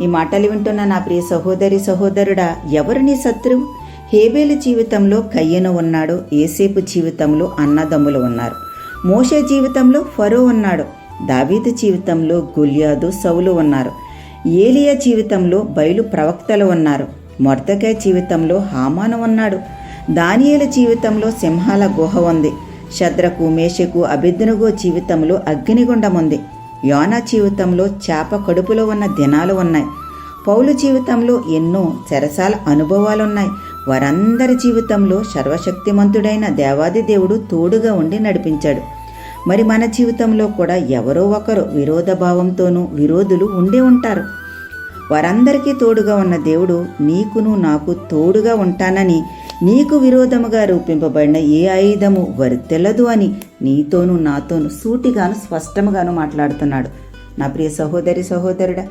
ఈ మాటలు వింటున్న నా ప్రియ సహోదరి సహోదరుడా ఎవరు నీ శత్రువు హేబేలు జీవితంలో కయ్యను ఉన్నాడు ఏసేపు జీవితంలో అన్నదమ్ములు ఉన్నారు. మోషే జీవితంలో ఫరో ఉన్నాడు దావీదు జీవితంలో గుల్యాదు సౌలు ఉన్నారు. ఏలియా జీవితంలో బయలు ప్రవక్తలు ఉన్నారు మొర్దకాయ జీవితంలో హామాను ఉన్నాడు. దానియేల జీవితంలో సింహాల గుహ ఉంది శద్రకు మేషకు అభిద్నుగో జీవితంలో అగ్నిగుండం ఉంది. యోనా జీవితంలో చేప కడుపులో ఉన్న దినాలు ఉన్నాయి. పౌలు జీవితంలో ఎన్నో చెరసాల అనుభవాలున్నాయి. వారందరి జీవితంలో సర్వశక్తిమంతుడైన దేవాది దేవుడు తోడుగా ఉండి నడిపించాడు. మరి మన జీవితంలో కూడా ఎవరో ఒకరు విరోధ భావంతోనూ విరోధులు ఉండి ఉంటారు. వారందరికీ తోడుగా ఉన్న దేవుడు నీకును నాకు తోడుగా ఉంటానని నీకు విరోధముగా రూపింపబడిన ఏ ఆయుధము వర్తెల్లదు అని నీతోనూ నాతోనూ సూటిగాను స్పష్టముగాను మాట్లాడుతున్నాడు. నా ప్రియ సహోదరి సహోదరుడా